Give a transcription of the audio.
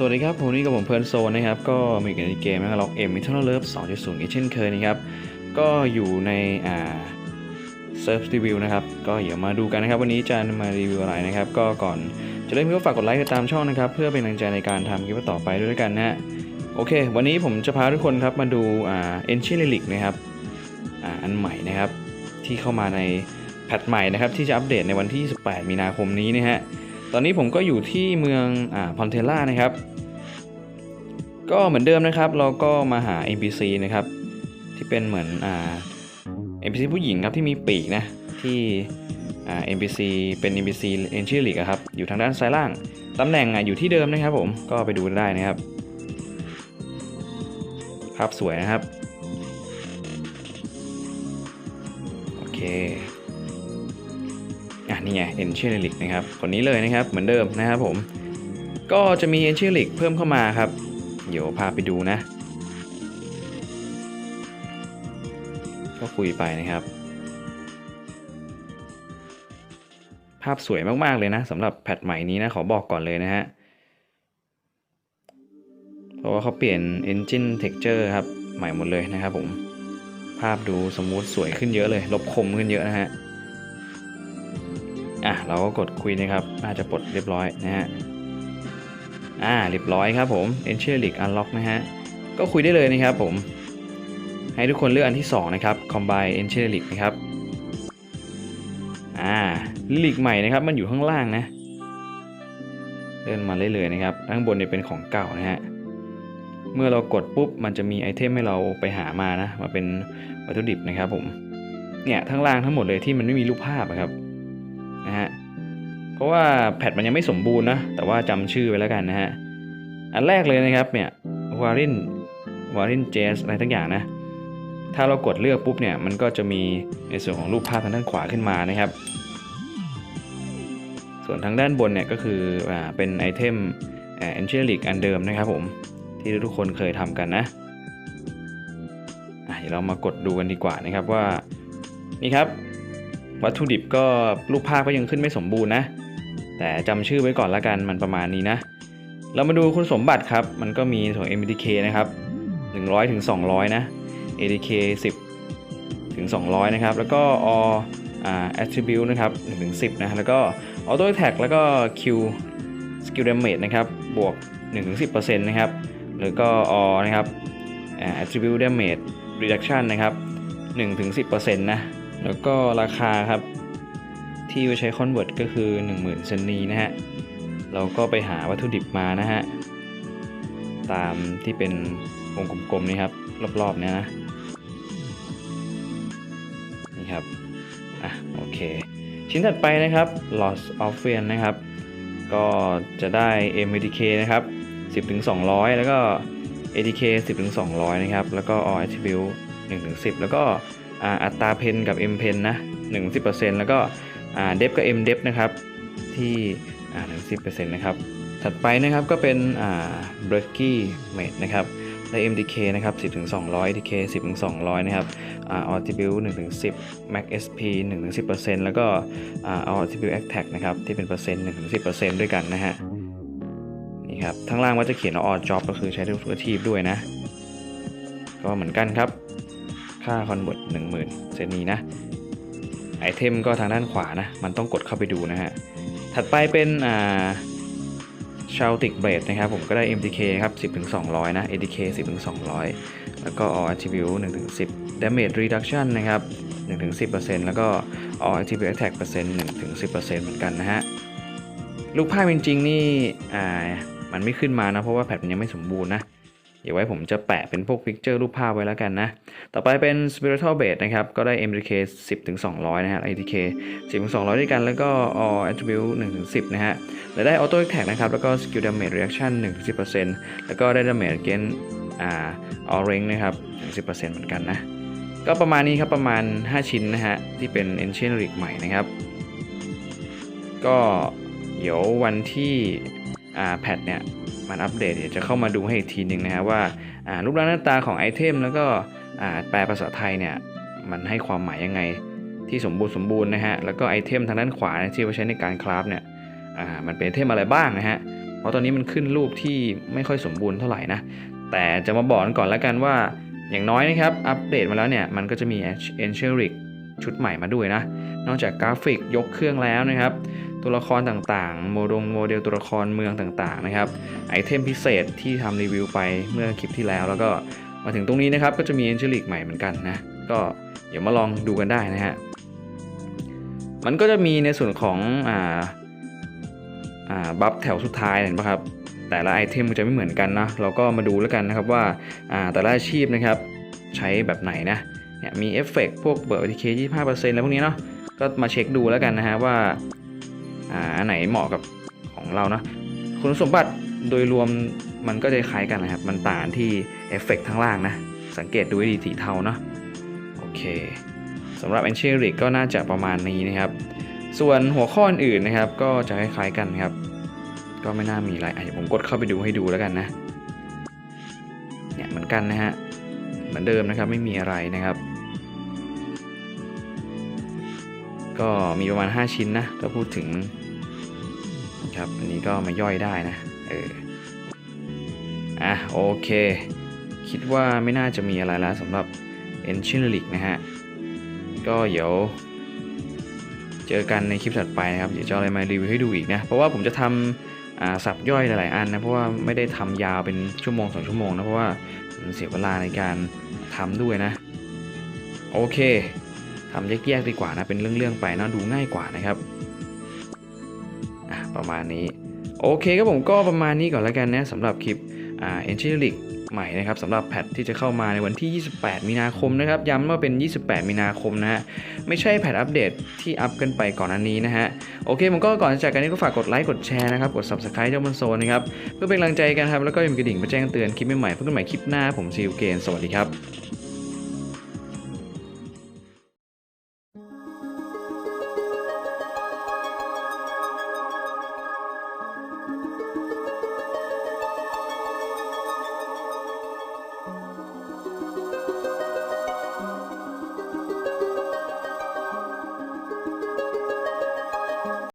สวัสดีครับ ผมนี่กับผมเพิร์นโซนนะครับ ก็มีกันในเกมนะครับล็อกเอ็มมิทัลเลิฟ2.0อีกเช่นเคยนะครับ ก็อยู่ในอ่าเซิร์ฟรีวิวนะครับ ก็เดี๋ยวมาดูกันนะครับ วันนี้จะมารีวิวอะไรนะครับ ก็ก่อนจะเริ่มก็ฝากกดไลค์ติดตามช่องนะครับ เพื่อเป็นกำลังใจในการทำคลิปต่อไปด้วยกันนะฮะโอเค วันนี้ผมจะพาทุกคนครับมาดูอ่าเอนชิลิลิกนะครับอ่าอันใหม่นะครับ ที่เข้ามาในแพทใหม่นะครับ ที่จะอัปเดตในวันที่18มีนาคมนี้นะฮะตอนนี้ผมก็อยู่ที่เมืองอ่าพอนเทล่านะครับ ก็เหมือนเดิมนะครับ เราก็มาหา NPC นะครับ ที่เป็นเหมือนอ่า NPC ผู้หญิงครับที่มีปีกนะที่อ่า NPC เป็น NPC a n g e l i c อะครับอยู่ทางด้านซ้ายล่างตำแหน่งอะอยู่ที่เดิมนะครับผมก็ไปดูได้นะครับ ภาพสวยนะครับโอเคอะนี่ไง e n c h e l i c นะครับคนนี้เลยนะครับเหมือนเดิมนะครับผมก็จะมี e n c h e l i c เพิ่มเข้ามาครับ เดี๋ยวพาไปดูนะ ก็คุยไปนะครับ ภาพสวยมากๆเลยนะสำหรับแพทใหม่นี้นะขอบอกก่อนเลยนะฮะเพราะว่าเขาเปลี่ยน Engine Texture ครับ ใหม่หมดเลยนะครับผม ภาพดูสมูทสวยขึ้นเยอะเลย ลบคมขึ้นเยอะนะฮะ อะ เราก็กดคุยนะครับ น่าจะปลดเรียบร้อยนะฮะ อ่าเรียบร้อยครับผม e n c h e l i c Unlock นะฮะ ก็คุยได้เลยนะครับผม ให้ทุกคนเลือกอันที่ 2 นะครับ Combine e n c h e l i c นะครับ อ่าลิกใหม่นะครับ มันอยู่ข้างล่างนะเลื่อนมาเรื่อยๆนะครับ ข้างบนเนี่ยเป็นของเก่านะฮะ เมื่อเรากดปุ๊บ มันจะมีไอเทมให้เราไปหามานะ มาเป็นวัตถุดิบนะครับผม เนี่ยทั้งล่างทั้งหมดเลยที่มันไม่มีรูปภาพอะครับ นะฮะ เพราะว่าแพทมันยังไม่สมบูรณ์นะ แต่ว่าจำชื่อไว้แล้วกันนะฮะ อันแรกเลยนะครับเนี่ยวารินวารินเจสอะไรทั้งอย่างนะ ถ้าเรากดเลือกปุ๊บเนี่ย มันก็จะมีในส่วนของรูปภาพทางด้านขวาขึ้นมานะครับ ส่วนทางด้านบนเนี่ยก็คืออ่าเป็นไอเทมแอนเจลิกอันเดิมนะครับผม ที่ทุกคนเคยทำกันนะอะเดี๋ยวเรามากดดูกันดีกว่านะครับว่านี่ครับวัตถุดิบก็รูปภาพก็ยังขึ้นไม่สมบูรณ์นะ แต่จำชื่อไว้ก่อนละกันมันประมาณนี้นะ เรามาดูคุณสมบัติครับ มันก็มีส่วน MDK นะครับ 100ถึง200 นะ ADK 10ถึง200 นะครับ แล้วก็ All อ่า Attribute นะครับ1ถึง10 นะ แล้วก็ Auto Attack แล้วก็ Q Skill Damage นะครับ บวก1ถึง10%นะครับ แล้วก็ O นะครับอ่า Attribute Damage Reduction นะครับ1ถึง10%นะ แล้วก็ราคาครับ ที่ไว้ใช้ Convert ก็คือ 10,000เซนนีนะฮะ เราก็ไปหาวัตถุดิบมานะฮะ ตามที่เป็นวงกลมๆนี่ครับ รอบๆเนี่ยนะ นี่ครับ อะ โอเค ชิ้นถัดไปนะครับ Lost of f i a n นะครับ ก็จะได้ MDK นะครับ 10ถึง200 แล้วก็ ADK 10ถึง200 นะครับ แล้วก็ All Attribute 1ถึง10 แล้วก็อัตราเพนกับ M เพนนะ1 10%แล้วก็ เดฟกับ M เดฟนะครับที่อ่า1 10%นต์นะครับถัดไปนะครับก็เป็นอ่า b r e a k y Mate นะครับได้ MDK นะครับ10ถึง200 DK 10ถึง200 นะครับอ่า Attribute 1ถึง10 Max SP 1ถึง10%แล้วก็อ่า Attribute Attack นะครับที่เป็นเปอร์เซ็นต์1ถึง10%ด้วยกันนะฮะนี่ครับทั้งล่างว่าจะเขียนว่า All Job ก็คือใช้ทุกอาชีพด้วยนะ ก็เหมือนกันครับ ค่าคอนเวิร์ต10,000 เซนนี้นะ ไอเทมก็ทางด้านขวานะ มันต้องกดเข้าไปดูนะฮะ ถัดไปเป็นอ่าชาวติกเบรดนะครับผมก็ได้ MTK ครับ 10ถึง200 นะ ADK 10ถึง200 แล้วก็ All Attribute 1ถึง10 Damage Reduction นะครับ1ถึง10%แล้วก็ All Attribute Attack เปอร์เซ็นต์1ถึง10%เหมือนกันนะฮะ ลูกภาพจริงๆนี่อ่ามันไม่ขึ้นมานะ เพราะว่าแพทมันยังไม่สมบูรณ์นะ เดี๋ยวไว้ผมจะแปะเป็นพวกพิกเจอร์รูปภาพไว้แล้วกันนะ ต่อไปเป็น Spiritual Base นะครับ ก็ได้ MTK 10 200 นะฮะ ATK 10 200 ด้วยกัน แล้วก็ All Attribute 1 10 นะฮะ และได้ Auto Attack นะครับ แล้วก็ Skill Damage Reaction 1 10 แล้วก็ได้ Damage Against อ่า All Rank นะครับถึง10%เหมือนกันนะ ก็ประมาณนี้ครับ ประมาณ 5 ชิ้นนะฮะ ที่เป็น Ancient Relic ใหม่นะครับ ก็เดี๋ยววันที่อ่าแพทเนี่ย มันอัปเดตเดี๋ยวจะเข้ามาดูให้อีกทีหนึ่งนะฮะว่าารูปร่างหน้าตาของไอเทมแล้วก็แปลภาษาไทยเนี่ยมันให้ความหมายยังไงที่สมบูรณ์สมบูรณ์นะฮะแล้วก็ไอเทมทางด้านขวาที่ไว้ใช้ในการคราฟเนี่ยมันเป็นไอเทมอะไรบ้างนะฮะเพราะตอนนี้มันขึ้นรูปที่ไม่ค่อยสมบูรณ์เท่าไหร่นะแต่จะมาบอกกันก่อนแล้วกันว่าอย่างน้อยนะครับอัปเดตมาแล้วเนี่ยมันก็จะมี e n c h e r i c ชุดใหม่มาด้วยนะ นอกจากกราฟิกยกเครื่องแล้วนะครับ ตัวละครต่างๆ โมดงโมเดลตัวละครเมืองต่างๆนะครับ ไอเทมพิเศษที่ทำรีวิวไปเมื่อคลิปที่แล้ว แล้วก็มาถึงตรงนี้นะครับ ก็จะมี a n g e l i c ใหม่เหมือนกันนะ ก็เดี๋ยวมาลองดูกันได้นะฮะ มันก็จะมีในส่วนของอ่าอ่าบัฟแถวสุดท้ายเห็นปะครับแต่ละไอเทมมันจะไม่เหมือนกันนะ เราก็มาดูแล้วกันนะครับว่าอ่าแต่ละอาชีพนะครับ ใช้แบบไหนนะ เนี่ยมีเอฟเฟกพวกเบอร์ ATK 25%แล้วพวกนี้เนาะก็มาเช็คดูแล้วกันนะฮะว่าอ่าอันไหนเหมาะกับของเราเนาะคุณสมบัติโดยรวมมันก็จะคล้ายกันนะครับ มันต่างที่เอฟเฟกทั้งล่างนะ สังเกตดูให้ดีสีเทาเนาะโอเคสำหรับ e n c h e r i c ก็น่าจะประมาณนี้นะครับ ส่วนหัวข้ออื่นนะครับ ก็จะคล้ายๆกันครับ ก็ไม่น่ามีอะไรเดี๋ยวผมกดเข้าไปดูให้ดูแล้วกันนะ เนี่ยเหมือนกันนะฮะ เหมือนเดิมนะครับไม่มีอะไรนะครับ ก็มีประมาณ 5 ชิ้นนะถ้าพูดถึงนะครับอันนี้ก็มาย่อยได้นะเอออะโอเค คิดว่าไม่น่าจะมีอะไรแล้วสำหรับ e n c h i n e r i c นะฮะ ก็เดี๋ยว เจอกันในคลิปถัดไปนะครับ เดี๋ยวจะอะไรมารีวิวให้ดูอีกนะ เพราะว่าผมจะทำสับย่อยหลายๆอันนะ เพราะว่าไม่ได้ทำยาวเป็นชั่วโมงสองชั่วโมงนะ เพราะว่ามันเสียเวลาในการทำด้วยนะ โอเค ทำแยกๆดีกว่านะ เป็นเรื่องๆไปนะดูง่ายกว่านะครับอะประมาณนี้ โอเคครับผมก็ประมาณนี้ก่อนแล้วกันนะสำหรับคลิปอ่า e n g i n e r i c ใหม่นะครับสำหรับแพทที่จะเข้ามาในวันที่ 28 มีนาคมนะครับย้ำว่าเป็น 28 มีนาคมนะฮะไม่ใช่แพทอัปเดตที่อัปกันไปก่อนอันนี้นะฮะโอเคผมก็ก่อนจากกันนี้ก็ฝากกดไลค์กดแชร์นะครับกด subscribe เจ้าบนโซนนะครับเพื่อเป็นกำลังใจกันครับแล้วก็อย่าลืมกระดิ่งมาแจ้งเตือนคลิปใหม่ๆพบกันใหม่คลิปหน้าผมซีลเกนสวัสดีครับ